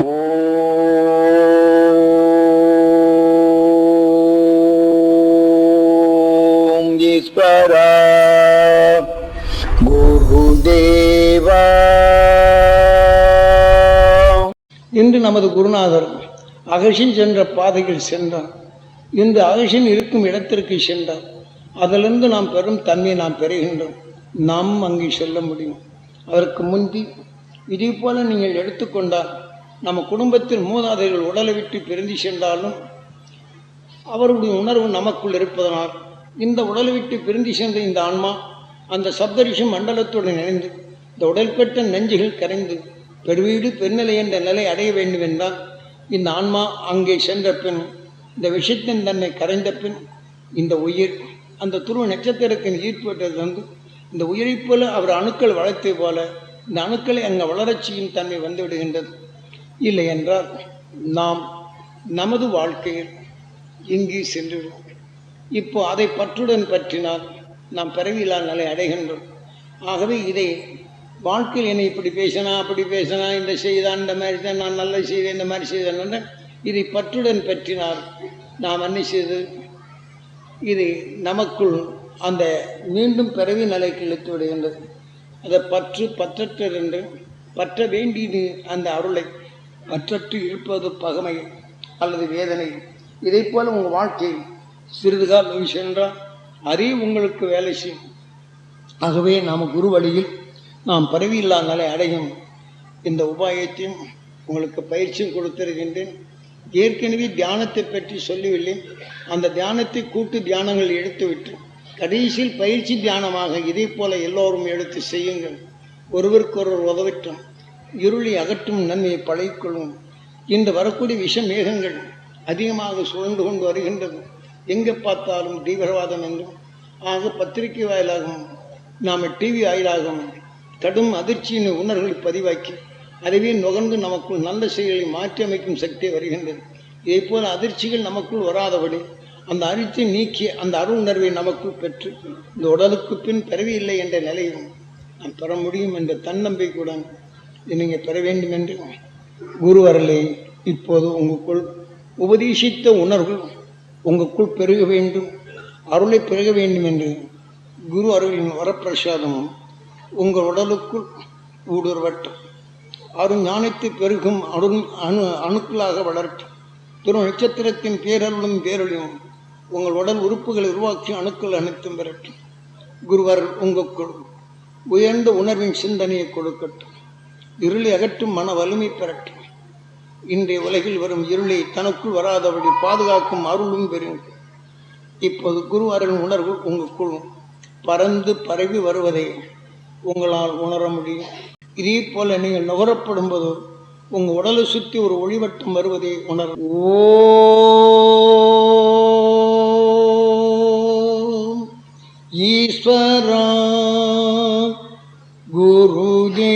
ஓம் ஈஸ்வரா. குருதேவா. இன்று நமது குருநாதர் அகஷின் சென்ற பாதையில் சென்றார். இன்று அகஷின் இருக்கும் இடத்திற்கு சென்றார். அதிலிருந்து நாம் பெறும் தன்மையை நாம் பெறுகின்றோம். நாம் அங்கே செல்ல முடியும். அதற்கு முந்தி இதே போல நீங்கள் எடுத்துக்கொண்டால் நம்ம குடும்பத்தில் மூதாதைகள் உடலை விட்டு பிரிந்து சென்றாலும் அவருடைய உணர்வு நமக்குள் இருப்பதனால் இந்த உடலை விட்டு பிரிந்து சென்ற இந்த ஆன்மா அந்த சப்தரிஷி மண்டலத்துடன் இணைந்து இந்த உடல்பெற்ற நெஞ்சுகள் கரைந்து பெருவீடு பெருநிலை என்ற நிலை அடைய வேண்டும் என்றால் இந்த ஆன்மா அங்கே சென்ற பின் இந்த விஷயத்தின் தன்னை கரைந்த பின் இந்த உயிர் அந்த துருவ நட்சத்திரத்தின் ஈர்ப்பட்டது வந்து இந்த உயிரைப் போல அவர் அணுக்கள் வளர்த்தது போல இந்த அணுக்களை அங்கே வளரச் தன்மை வந்துவிடுகின்றது இல்லை என்றால் நாம் நமது வாழ்க்கையில் இங்கு சென்றுவிடும் இப்போ அதை பற்றுடன் பற்றினால் நாம் பிறவியில்லா நிலை அடைகின்றோம். ஆகவே இதை வாழ்க்கையில் என்னை இப்படி பேசினா அப்படி பேசினா இந்த செய்தான் இந்த மாதிரி தான் நான் நல்ல செய்தேன் இந்த மாதிரி செய்தேன் இதை பற்றுடன் பற்றினால் நாம் என்ன செய்து இது நமக்குள் அந்த மீண்டும் பிறவி நிலைக்கு இழுத்து விடுகின்றது. அதை பற்று பற்றற்ற என்று பற்ற வேண்டியது அந்த அருளை பற்றற்று இருப்பது பகமை அல்லது வேதனை. இதை போல உங்கள் வாழ்க்கை சிறிது காலம் சென்றால் அதே உங்களுக்கு வேலை செய்யும். ஆகவே நாம் குரு வழியில் நாம் பரவி நிலை அடையும். இந்த உபாயத்தையும் உங்களுக்கு பயிற்சியும் கொடுத்திருக்கின்றேன். ஏற்கனவே தியானத்தை பற்றி சொல்லியுள்ளேன் அந்த தியானத்தை கூட்டு தியானங்கள் எடுத்துவிட்டு கடைசியில் பயிற்சி தியானமாக இதே போல எல்லோரும் எடுத்து செய்யுங்கள். ஒருவருக்கொருவர் உதவிட்டோம். இருளை அகற்றும் நன்மையை பழகிக்கொள்ளும் இன்று வரக்கூடிய விஷ மேகங்கள் அதிகமாக சுழன்று கொண்டு வருகின்றது. எங்கே பார்த்தாலும் தீவிரவாதம் என்றும் ஆக பத்திரிகை வாயிலாகவும் நாம் டிவி வாயிலாகவும் கடும் அதிர்ச்சியின் உணர்வுகளை பதிவாக்கி அறிவே நுகர்ந்து நமக்குள் நல்ல செயல்களை மாற்றி அமைக்கும் சக்தி வருகின்றது. இதே போல அதிர்ச்சிகள் நமக்குள் வராதபடி அந்த அதிர்ச்சி நீக்கி அந்த அருள் உணர்வை நமக்குள் பெற்று இந்த உடலுக்கு பின் பிறவி இல்லை என்ற நிலையும் நாம் பெற முடியும் என்ற தன்னம்பிக்கையுடன் நீங்கள் பெற வேண்டும் என்று குருவரலை இப்போது உங்களுக்குள் உபதேசித்த உணர்வு உங்களுக்குள் பெருக வேண்டும் அருளை பெருக வேண்டும் என்று குரு அருளின் வரப்பிரசாதமும் உங்கள் உடலுக்குள் ஊடுருவட்டும். அருள் ஞானத்தை பெருகும் அருள் அணு அணுக்களாக வளரட்டும். திரு நட்சத்திரத்தின் பேரருளும் பேரொழியும் உங்கள் உடல் உறுப்புகளை உருவாக்கி அணுக்கள் அனைத்தும் பெறட்டும். குருவர் உங்களுக்குள் உயர்ந்த உணர்வின் சிந்தனையை கொடுக்கட்டும். இருளை அகற்றும் மன வலிமை பெறட்டும் இன்றைய உலகில் வரும் இருளை தனக்குள் வராதபடி பாதுகாக்கும் அருளும் பெறுங்கள் இப்போது குரு அருள் உணர்வு உங்களுக்குள் பறந்து பரவி வருவதை உங்களால் உணர முடியும். இதே போல நீங்கள் நுகரப்படும் போது உங்க உடலை சுற்றி ஒரு ஒளிவட்டம் வருவதை உணர் ஓ ஈஸ்வரா குருதே